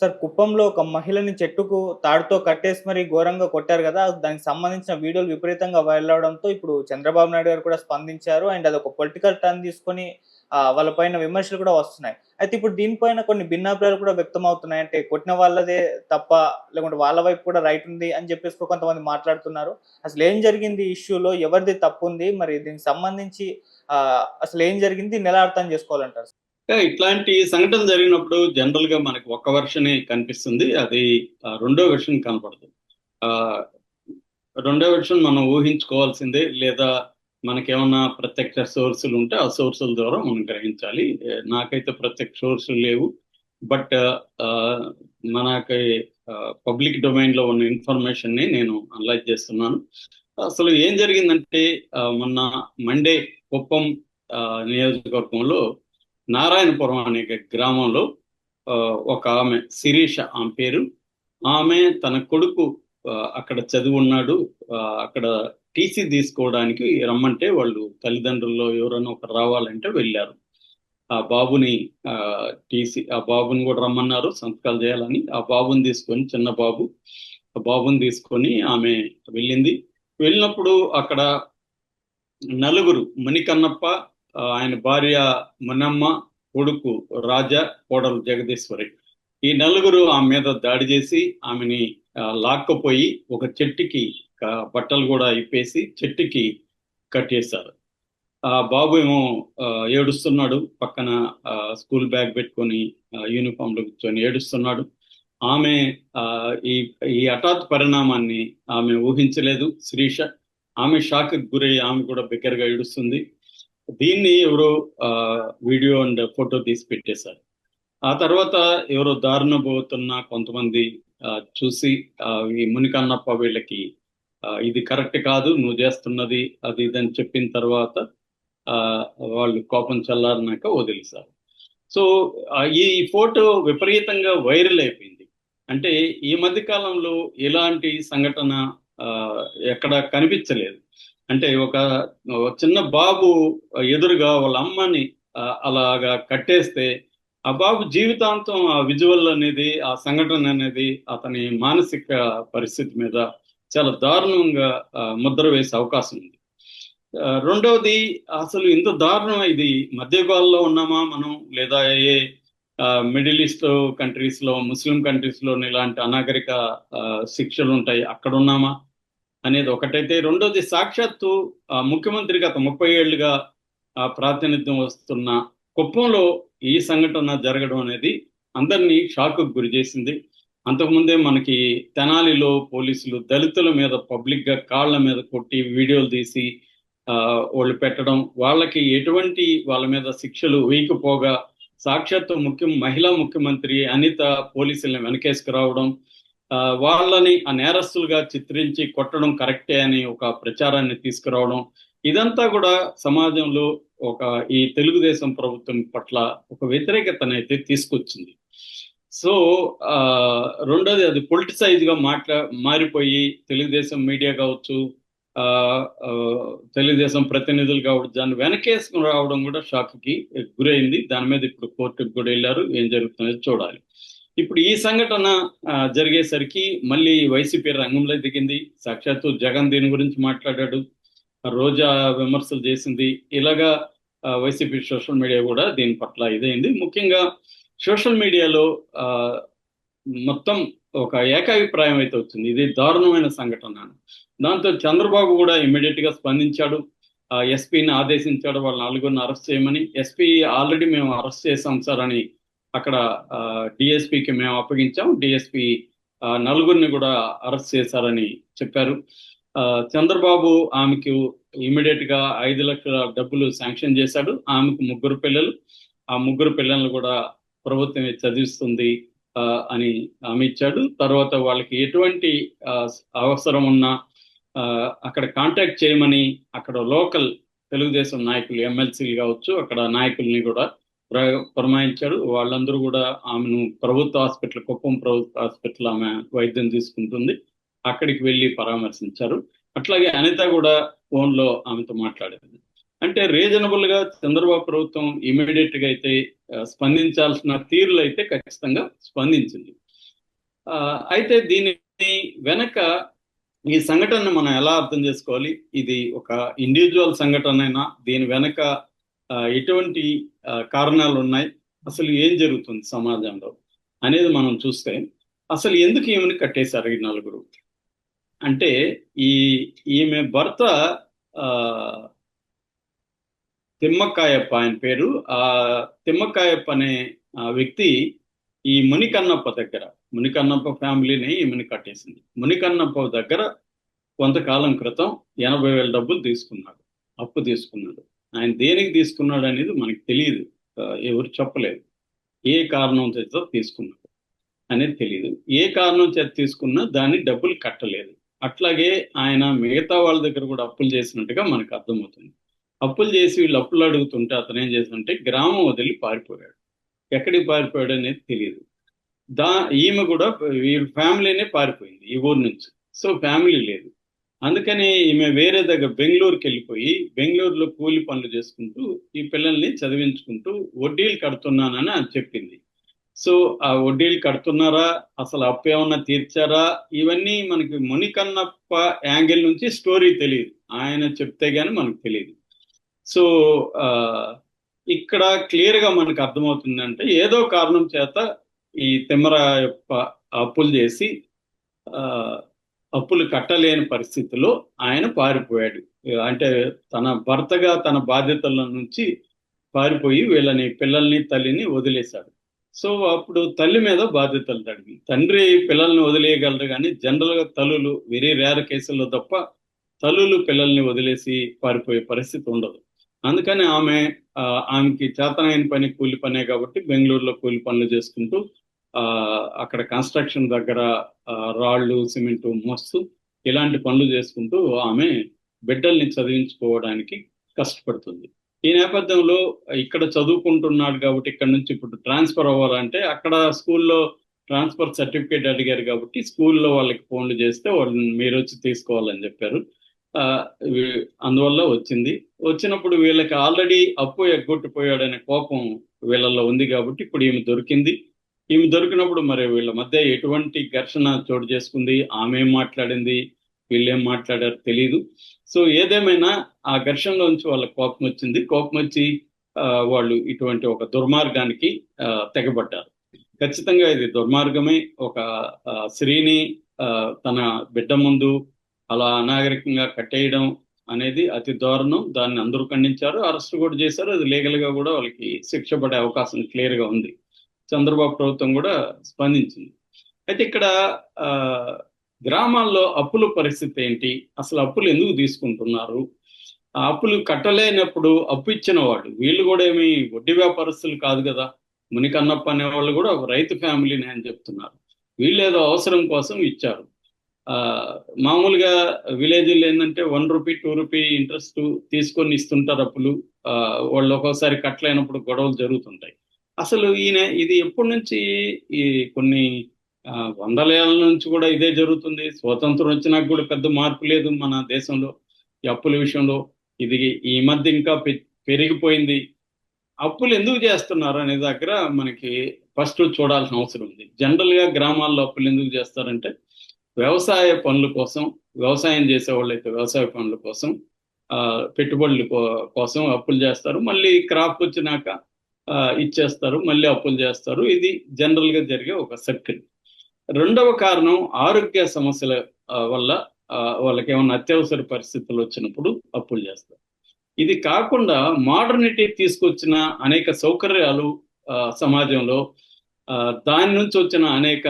Sir కుప్పంలో ఒక మహిళని చెట్టుకు తాడుతో కట్టేసి మరి ఘోరంగా కొట్టారు కదా దానికి సంబంధించిన వీడియోలు విపరీతంగా వైరల్ అవడంతో ఇప్పుడు చంద్రబాబు నాయుడు గారు కూడా స్పందించారు. అండ్ అది ఒక పొలిటికల్ టర్న్ తీసుకొని వాళ్ళ పైన విమర్శలు కూడా వస్తున్నాయి. అయితే ఇప్పుడు దీనిపైన కొన్ని భిన్నాభిప్రాయాలు కూడా వ్యక్తం అవుతున్నాయి. అంటే కొట్టిన వాళ్ళదే తప్ప లేకుంటే వాళ్ళ వైపు కూడా రైట్ ఉంది అని చెప్పేసి కొంతమంది మాట్లాడుతున్నారు. అసలు ఏం జరిగింది ఇష్యూలో? ఎవరిది తప్పు ఉంది? మరి దీనికి సంబంధించి అసలు ఏం జరిగింది? దీన్ని అర్థం చేసుకోవాలంటారు ఇట్లాంటి సంఘటన జరిగినప్పుడు జనరల్గా మనకి ఒక్క వెర్షనే కనిపిస్తుంది. అది రెండో వెర్షన్ కనపడదు. ఆ, రెండో వెర్షన్ మనం ఊహించుకోవాల్సిందే లేదా మనకేమన్నా ప్రత్యక్ష సోర్సులు ఉంటే ఆ సోర్సుల ద్వారా మనం గ్రహించాలి. నాకైతే ప్రత్యక్ష సోర్సులు లేవు. బట్ మనకి పబ్లిక్ డొమైన్లో ఉన్న ఇన్ఫర్మేషన్ని నేను అనలైజ్ చేస్తున్నాను. అసలు ఏం జరిగిందంటే మొన్న మండే కుప్పం ఆ, నియోజకవర్గంలో నారాయణపురం అనే గ్రామంలో ఆ, ఒక ఆమె శిరీష ఆమె పేరు. ఆమె తన కొడుకు అక్కడ చదువున్నాడు. ఉన్నాడు ఆ, అక్కడ టీసీ తీసుకోవడానికి రమ్మంటే వాళ్ళు తల్లిదండ్రుల్లో ఎవరైనా ఒకరు రావాలంటే వెళ్ళారు. ఆ బాబుని ఆ టీసీ ఆ బాబుని కూడా రమ్మన్నారు సంతకాలు చేయాలని. ఆ బాబుని తీసుకొని చిన్న బాబు ఆ బాబుని తీసుకొని ఆమె వెళ్ళింది. వెళ్ళినప్పుడు అక్కడ నలుగురు మణికన్నప్ప ఆయన భార్య మునమ్మ కొడుకు రాజా కోడలు జగదీశ్వరి. ఈ నలుగురు ఆమె మీద దాడి చేసి ఆమెని లాక్కపోయి ఒక చెట్టుకి బట్టలు కూడా ఇప్పేసి చెట్టుకి కట్టేశారు. ఆ బాబు ఏమో ఏడుస్తున్నాడు. పక్కన ఆ, స్కూల్ బ్యాగ్ పెట్టుకొని యూనిఫామ్లో లో కూర్చొని ఏడుస్తున్నాడు. ఆమె ఆ, ఈ ఈ హఠాత్ పరిణామాన్ని ఆమె ఊహించలేదు. శ్రీష ఆమె షాక్ గురై ఆమె కూడా బిగ్గరగా ఏడుస్తుంది. దీన్ని ఎవరో ఆ, వీడియో అండ్ ఫోటో తీసి పెట్టేశారు. ఆ తర్వాత ఎవరో దారుణ పోతున్న కొంతమంది ఆ, చూసి ఈ మునికన్నప్ప వీళ్ళకి ఇది కరెక్ట్ కాదు నువ్వు చేస్తున్నది అది ఇది అని చెప్పిన తర్వాత ఆ, వాళ్ళు కోపం చల్లారినాక వదిలేశారు. సో ఈ ఫోటో విపరీతంగా వైరల్ అయిపోయింది. అంటే ఈ మధ్య కాలంలో ఇలాంటి సంఘటన ఆ, ఎక్కడ కనిపించలేదు. అంటే ఒక చిన్న బాబు ఎదురుగా వాళ్ళ అమ్మని అలాగా కట్టేస్తే ఆ బాబు జీవితాంతం ఆ విజువల్ అనేది ఆ సంఘటన అనేది అతని మానసిక పరిస్థితి మీద చాలా దారుణంగా ముద్ర వేసే అవకాశం ఉంది. రెండవది అసలు ఇంత దారుణం ఇది మధ్యయుగాల్లో ఉన్నామా మనం? లేదా ఏ మిడిల్ ఈస్ట్ కంట్రీస్లో ముస్లిం కంట్రీస్లో ఇలాంటి అనాగరిక ఆ, శిక్షలు ఉంటాయి అక్కడ ఉన్నామా? అనేది ఒకటైతే రెండోది సాక్షాత్తు ముఖ్యమంత్రి గత ముప్పై ఏళ్ళుగా ఆ, ప్రాతినిధ్యం వస్తున్న కుప్పంలో ఈ సంఘటన జరగడం అనేది అందరినీ షాక్ గురి చేసింది. అంతకుముందే మనకి తెనాలిలో పోలీసులు దళితుల మీద పబ్లిక్గా కాళ్ళ మీద కొట్టి వీడియోలు తీసి ఆ, వాళ్ళు పెట్టడం వాళ్ళకి ఎటువంటి వాళ్ళ మీద శిక్షలు వేయకపోగా సాక్షాత్తు ముఖ్య మహిళా ముఖ్యమంత్రి అనిత పోలీసుల్ని వెనకేసుకురావడం వాళ్ళని ఆ నేరస్తులుగా చిత్రించి కొట్టడం కరెక్టే అని ఒక ప్రచారాన్ని తీసుకురావడం ఇదంతా కూడా సమాజంలో ఒక ఈ తెలుగుదేశం ప్రభుత్వం పట్ల ఒక వ్యతిరేకతనైతే తీసుకొచ్చింది. సో ఆ రెండోది అది పొలిటిసైజ్గా మాట్లా మారిపోయి తెలుగుదేశం మీడియా కావచ్చు ఆ ఆ, తెలుగుదేశం ప్రతినిధులు కావచ్చు దాన్ని వెనకేసుకుని రావడం కూడా షాక్కి గురైంది. దాని మీద ఇప్పుడు కోర్టుకు కూడా వెళ్ళారు. ఏం జరుగుతుందో చూడాలి. ఇప్పుడు ఈ సంఘటన జరిగేసరికి మళ్ళీ వైసీపీ రంగంలో దిగింది. సాక్షాత్తు జగన్ దీని గురించి మాట్లాడాడు రోజా విమర్శలు చేసింది. ఇలాగా వైసీపీ సోషల్ మీడియా కూడా దీని పట్ల ఇదైంది. ముఖ్యంగా సోషల్ మీడియాలో ఆ, మొత్తం ఒక ఏకాభిప్రాయం అయితే వచ్చింది. ఇది దారుణమైన సంఘటన. దాంతో చంద్రబాబు కూడా ఇమ్మీడియట్గా స్పందించాడు. ఆ ఎస్పీని ఆదేశించాడు. వాళ్ళ నలుగురిని అరెస్ట్ చేయమని. ఎస్పీ ఆల్రెడీ మేము అరెస్ట్ చేసాం సార్ అని అక్కడ డిఎస్పీకి మేము అప్పగించాం. డిఎస్పీ నలుగురిని కూడా అరెస్ట్ చేశారని చెప్పారు. ఆ, చంద్రబాబు ఆమెకు ఇమీడియట్గా ఐదు లక్షల డబ్బులు శాంక్షన్ చేశాడు. ఆమెకు ముగ్గురు పిల్లలు. ఆ ముగ్గురు పిల్లలను కూడా ప్రభుత్వమే చదివిస్తుంది ఆ, అని హామీ ఇచ్చాడు. తర్వాత వాళ్ళకి ఎటువంటి అవసరం ఉన్నా ఆ, అక్కడ కాంటాక్ట్ చేయమని అక్కడ లోకల్ తెలుగుదేశం నాయకులు ఎమ్మెల్సీలు కావచ్చు అక్కడ నాయకుల్ని కూడా పురమాయించాడు. వాళ్ళందరూ కూడా ఆమెను ప్రభుత్వ హాస్పిటల్ కుప్పం ప్రభుత్వ హాస్పిటల్ ఆమె వైద్యం తీసుకుంటుంది. అక్కడికి వెళ్ళి పరామర్శించారు. అట్లాగే అనిత కూడా ఫోన్లో ఆమెతో మాట్లాడింది. అంటే రీజనబుల్గా చంద్రబాబు ప్రభుత్వం ఇమీడియట్గా అయితే స్పందించాల్సిన తీరులు అయితే ఖచ్చితంగా స్పందించింది. ఆ, అయితే దీని వెనక ఈ సంఘటనను మనం ఎలా అర్థం చేసుకోవాలి? ఇది ఒక ఇండివిజువల్ సంఘటన అయినా దీని వెనక ఎటువంటి కారణాలు ఉన్నాయి అసలు ఏం జరుగుతుంది సమాజంలో అనేది మనం చూస్తే అసలు ఎందుకు ఈమెను కట్టేశారు ఈ నలుగురు? అంటే ఈ ఈమె భర్త ఆ తిమ్మకాయప్ప ఆయన పేరు. ఆ తిమ్మకాయప్ప అనే వ్యక్తి ఈ మునికన్నప్ప దగ్గర మునికన్నప్ప ఫ్యామిలీని ఈమెను కట్టేసింది. మునికన్నప్ప దగ్గర కొంతకాలం క్రితం ఎనభై వేల డబ్బులు తీసుకున్నాడు అప్పు తీసుకున్నాడు. ఆయన దేనికి తీసుకున్నాడు అనేది మనకు తెలియదు ఎవరు చెప్పలేదు. ఏ కారణం చేత తీసుకున్నాడు అనేది తెలియదు ఏ కారణం చేత తీసుకున్నా దాన్ని డబ్బులు కట్టలేదు. అట్లాగే ఆయన మిగతా వాళ్ళ దగ్గర కూడా అప్పులు చేసినట్టుగా మనకు అర్థమవుతుంది. అప్పులు చేసి వీళ్ళు అప్పులు అడుగుతుంటే అతను ఏం చేస్తుంటే గ్రామం వదిలి పారిపోయాడు. ఎక్కడికి పారిపోయాడు అనేది తెలియదు దా ఈమె కూడా వీళ్ళ ఫ్యామిలీనే పారిపోయింది ఈ ఊరు నుంచి. సో ఫ్యామిలీ లేదు. అందుకని ఈమె వేరే దగ్గర బెంగళూరుకి వెళ్ళిపోయి బెంగళూరులో కూలి పనులు చేసుకుంటూ ఈ పిల్లల్ని చదివించుకుంటూ వడ్డీలు కడుతున్నానని అని చెప్పింది. సో ఆ వడ్డీలు కడుతున్నారా? అసలు అప్పు ఏమన్నా తీర్చారా? ఇవన్నీ మనకి మునికన్నప్ప యాంగిల్ నుంచి స్టోరీ తెలియదు. ఆయన చెప్తే గానీ మనకు తెలియదు. సో ఇక్కడ క్లియర్గా మనకు అర్థమవుతుందంటే ఏదో కారణం చేత ఈ తిమ్మర యొక్క అప్పులు చేసి అప్పులు కట్టలేని పరిస్థితిలో ఆయన పారిపోయాడు. అంటే తన భర్తగా తన బాధ్యతల నుంచి పారిపోయి వీళ్ళని పిల్లల్ని తల్లిని వదిలేశాడు. సో అప్పుడు తల్లి మీద బాధ్యతలు తడిగి తండ్రి పిల్లల్ని వదిలేయగలరు కానీ జనరల్గా తల్లులు వెరీ రేర్ కేసుల్లో తప్ప తల్లులు పిల్లల్ని వదిలేసి పారిపోయే పరిస్థితి ఉండదు. అందుకని ఆమె ఆమెకి చేతనైన పని కూలి పనే కాబట్టి బెంగళూరులో కూలి పనులు చేసుకుంటూ అక్కడ కన్స్ట్రక్షన్ దగ్గర రాళ్ళు సిమెంట్ మస్తు ఇలాంటి పనులు చేసుకుంటూ ఆమె బిడ్డల్ని చదివించుకోవడానికి కష్టపడుతుంది. ఈ నేపథ్యంలో ఇక్కడ చదువుకుంటున్నాడు కాబట్టి ఇక్కడ నుంచి ఇప్పుడు ట్రాన్స్ఫర్ అవ్వాలంటే అక్కడ స్కూల్లో ట్రాన్స్ఫర్ సర్టిఫికేట్ అడిగారు కాబట్టి స్కూల్లో వాళ్ళకి ఫోన్లు చేస్తే వాళ్ళని మీరు వచ్చి తీసుకోవాలని చెప్పారు. అందువల్ల వచ్చింది. వచ్చినప్పుడు వీళ్ళకి ఆల్రెడీ అప్పు ఎగ్గొట్టిపోయాడనే కోపం వీళ్ళల్లో ఉంది కాబట్టి ఇప్పుడు ఈమె దొరికింది. ఈమె దొరికినప్పుడు మరి వీళ్ళ మధ్య ఎటువంటి ఘర్షణ చోటు చేసుకుంది? ఆమె ఏం మాట్లాడింది? వీళ్ళేం మాట్లాడారు తెలియదు సో ఏదేమైనా ఆ ఘర్షణలోంచి వాళ్ళకి కోపం వచ్చింది. కోపం వచ్చి ఆ, వాళ్ళు ఇటువంటి ఒక దుర్మార్గానికి ఆ, తెగబడ్డారు. ఖచ్చితంగా ఇది దుర్మార్గమే. ఒక స్త్రీని ఆ, తన బిడ్డ ముందు అలా అనాగరికంగా కట్టేయడం అనేది అతి దారుణం. దాన్ని అందరూ ఖండించారు. అరెస్ట్ కూడా చేశారు. అది లీగల్గా కూడా వాళ్ళకి శిక్ష పడే అవకాశం క్లియర్గా ఉంది. చంద్రబాబు ప్రభుత్వం కూడా స్పందించింది. అయితే ఇక్కడ ఆ, గ్రామాల్లో అప్పుల పరిస్థితి ఏంటి? అసలు అప్పులు ఎందుకు తీసుకుంటున్నారు? ఆ అప్పులు కట్టలేనప్పుడు అప్పు ఇచ్చిన వాళ్ళు వీళ్ళు కూడా ఏమి వడ్డీ వ్యాపారస్తులు కాదు కదా. మునికన్నప్ప అనే వాళ్ళు కూడా ఒక రైతు ఫ్యామిలీని అని చెప్తున్నారు. వీళ్ళు ఏదో అవసరం కోసం ఇచ్చారు. ఆ మామూలుగా విలేజ్లో ఏంటంటే one rupee two rupee interest తీసుకొని ఇస్తుంటారు అప్పులు. ఆ, వాళ్ళు ఒక్కోసారి కట్టలేనప్పుడు గొడవలు జరుగుతుంటాయి. అసలు ఈయన ఇది ఎప్పటి నుంచి ఈ కొన్ని ఆ, వందల ఏళ్ళ నుంచి కూడా ఇదే జరుగుతుంది. స్వాతంత్రం వచ్చినాక కూడా పెద్ద మార్పు లేదు మన దేశంలో ఈ అప్పుల విషయంలో. ఇది ఈ మధ్య ఇంకా పె- పెరిగిపోయింది. అప్పులు ఎందుకు చేస్తున్నారు అనే దగ్గర మనకి ఫస్ట్ చూడాల్సిన అవసరం ఉంది. జనరల్గా గ్రామాల్లో అప్పులు ఎందుకు చేస్తారంటే వ్యవసాయ పనుల కోసం వ్యవసాయం చేసే వాళ్ళైతే వ్యవసాయ పనుల కోసం ఆ, పెట్టుబడుల కో- కోసం అప్పులు చేస్తారు. మళ్ళీ క్రాప్ వచ్చినాక ఇచ్చేస్తారు మళ్ళీ అప్పులు చేస్తారు. ఇది జనరల్గా జరిగే ఒక సర్కిల్. రెండవ కారణం ఆరోగ్య సమస్యల వల్ల వాళ్ళకి ఏమైనా అత్యవసర పరిస్థితులు వచ్చినప్పుడు అప్పులు చేస్తారు. ఇది కాకుండా మోడర్నిటీ తీసుకొచ్చిన అనేక సౌకర్యాలు సమాజంలో దాని నుంచి వచ్చిన అనేక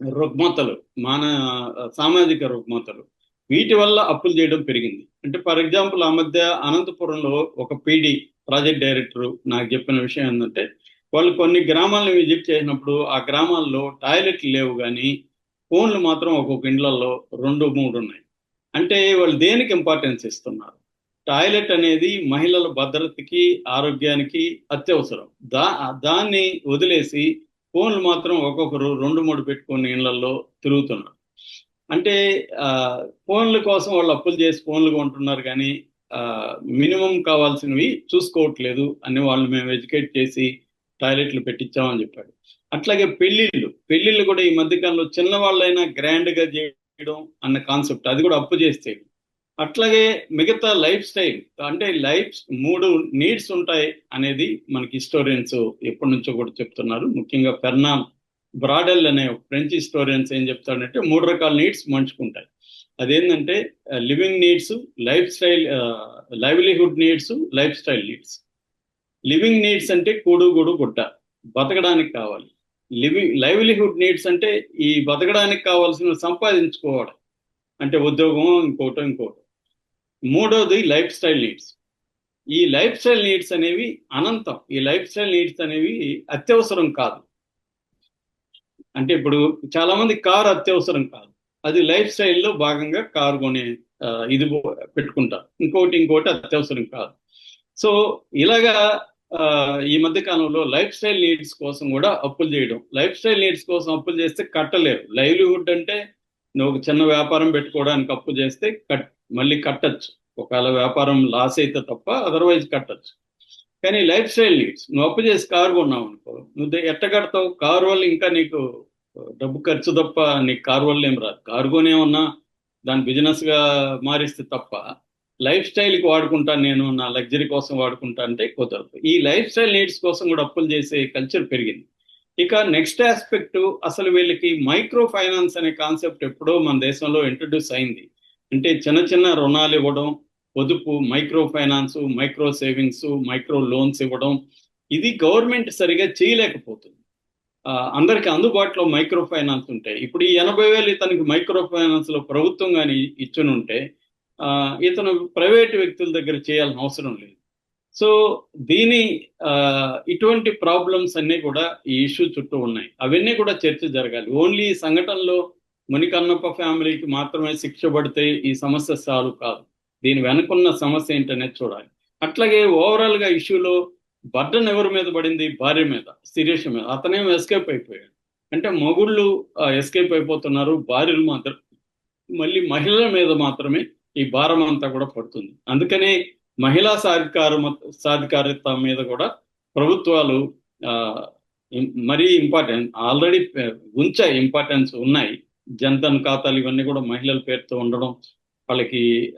రుగ్మతలు మాన సామాజిక రుగ్మతలు వీటి వల్ల అప్పులు చేయడం పెరిగింది. అంటే ఫర్ ఎగ్జాంపుల్ ఆ మధ్య అనంతపురంలో ఒక పీడీ ప్రాజెక్ట్ డైరెక్టర్ నాకు చెప్పిన విషయం ఏంటంటే వాళ్ళు కొన్ని గ్రామాలను విజిట్ చేసినప్పుడు ఆ గ్రామాల్లో టాయిలెట్లు లేవు కానీ ఫోన్లు మాత్రం ఒక్కొక్క ఇండ్లలో రెండు మూడు ఉన్నాయి. అంటే వాళ్ళు దేనికి ఇంపార్టెన్స్ ఇస్తున్నారు? టాయిలెట్ అనేది మహిళల భద్రతకి ఆరోగ్యానికి అత్యవసరం. దా దాన్ని వదిలేసి ఫోన్లు మాత్రం ఒక్కొక్కరు రెండు మూడు పెట్టుకుని ఇళ్ళలో తిరుగుతున్నారు. అంటే ఫోన్ల కోసం వాళ్ళు అప్పులు చేసి ఫోన్లు కొంటున్నారు కానీ మినిమం కావాల్సినవి చూసుకోవట్లేదు అని వాళ్ళు మేము ఎడ్యుకేట్ చేసి టాయిలెట్లు పెట్టించామని చెప్పాడు. అట్లాగే పెళ్ళిళ్ళు పెళ్ళిళ్ళు కూడా ఈ మధ్యకాలంలో చిన్నవాళ్ళైనా గ్రాండ్గా చేయడం అన్న కాన్సెప్ట్ అది కూడా అప్పు చేస్తే అట్లాగే మిగతా లైఫ్ స్టైల్ అంటే లైఫ్ మూడు నీడ్స్ ఉంటాయి అనేది మనకి హిస్టోరియన్స్ ఎప్పటి నుంచో కూడా చెప్తున్నారు. ముఖ్యంగా పెర్నామ్ బ్రాడెల్ అనే ఫ్రెంచ్ హిస్టోరియన్స్ ఏం చెప్తాడంటే మూడు రకాల నీడ్స్ మనుచుకుంటాయి అదేంటంటే living needs life style livelihood needs life style needs living needs అంటే కూడు గూడు గుడ్డ. బతకడానికి కావాలి. లివింగ్ లైవ్లీహుడ్ నీడ్స్ అంటే ఈ బతకడానికి కావాల్సిన సంపాదించుకోవడం. అంటే ఉద్యోగం ఇంకోటో ఇంకోటో. మూడోది లైఫ్ స్టైల్ నీడ్స్ ఈ లైఫ్ స్టైల్ నీడ్స్ అనేవి అనంతం. ఈ లైఫ్ స్టైల్ నీడ్స్ అనేవి అత్యవసరం కాదు. అంటే ఇప్పుడు చాలా మంది కారు అత్యవసరం కాదు. అది లైఫ్ స్టైల్లో భాగంగా కారు కొనే ఇది పెట్టుకుంటారు. ఇంకోటి ఇంకోటి అత్యవసరం కాదు. సో ఇలాగా ఆ, ఈ మధ్య కాలంలో లైఫ్ స్టైల్ నీడ్స్ కోసం కూడా అప్పులు చేయడం. లైఫ్ స్టైల్ నీడ్స్ కోసం అప్పులు చేస్తే కట్టలేవు లైవ్లీహుడ్ అంటే నువ్వు ఒక చిన్న వ్యాపారం పెట్టుకోవడానికి అప్పు చేస్తే కట్ మళ్ళీ కట్టచ్చు. ఒకవేళ వ్యాపారం లాస్ అయితే తప్ప అదర్వైజ్ కట్టచ్చు. కానీ లైఫ్ స్టైల్ నీడ్స్ నువ్వు అప్పు చేసి కారు కొన్నావు అనుకో నువ్వు ఎట్ట కడతావు? కారు వల్ల ఇంకా నీకు డబ్బు ఖర్చు తప్ప నీకు కారు వల్ల ఏం రాదు. కారు కొనే ఉన్నా దాని బిజినెస్గా మారిస్తే తప్ప లైఫ్ స్టైల్కి వాడుకుంటా నేను నా లగ్జరీ కోసం వాడుకుంటా అంటే కుదరదు. ఈ లైఫ్ స్టైల్ నీడ్స్ కోసం కూడా అప్పులు చేసే కల్చర్ పెరిగింది. ఇక నెక్స్ట్ ఆస్పెక్ట్ అసలు వీళ్ళకి మైక్రో ఫైనాన్స్ అనే కాన్సెప్ట్ ఎప్పుడో మన దేశంలో ఇంట్రడ్యూస్ అయింది. అంటే చిన్న చిన్న రుణాలు ఇవ్వడం పొదుపు micro finance micro savings micro loans ఇవ్వడం ఇది గవర్నమెంట్ సరిగా చేయలేకపోతుంది. ఆ, అందరికి అందుబాటులో మైక్రో ఫైనాన్స్ ఉంటాయి ఇప్పుడు ఈ ఎనభై వేలు ఇతనికి మైక్రో ఫైనాన్స్లో ప్రభుత్వం కానీ ఇచ్చునుంటే ఆ, ఇతను ప్రైవేట్ వ్యక్తుల దగ్గర చేయాల్సిన అవసరం లేదు. సో దీని ఆ, ఇటువంటి ప్రాబ్లమ్స్ అన్నీ కూడా ఈ ఇష్యూ చుట్టూ ఉన్నాయి. అవన్నీ కూడా చర్చ జరగాలి. ఓన్లీ ఈ సంఘటనలో మునికన్నప్ప ఫ్యామిలీకి మాత్రమే శిక్ష పడితే ఈ సమస్య సాల్వ్ కాదు. దీని వెనుకున్న సమస్య ఏంటనేది చూడాలి. అట్లాగే ఓవరాల్గా ఇష్యూలో బర్డన్ ఎవరి మీద పడింది? భార్య మీద శిరీష మీద. అతనేం ఎస్కేప్ అయిపోయాడు. అంటే మొగుళ్ళు ఎస్కేప్ అయిపోతున్నారు. భార్యలు మాత్రం మళ్ళీ మహిళల మీద మాత్రమే ఈ భారం అంతా కూడా పడుతుంది. అందుకనే మహిళా సాధికార సాధికారిత మీద కూడా ప్రభుత్వాలు ఆ, మరీ ఇంపార్టెంట్ ఆల్రెడీ ఉంచాయి ఇంపార్టెన్స్ ఉన్నాయి. జన్ధన్ ఖాతాలు ఇవన్నీ కూడా మహిళల పేరుతో ఉండడం వాళ్ళకి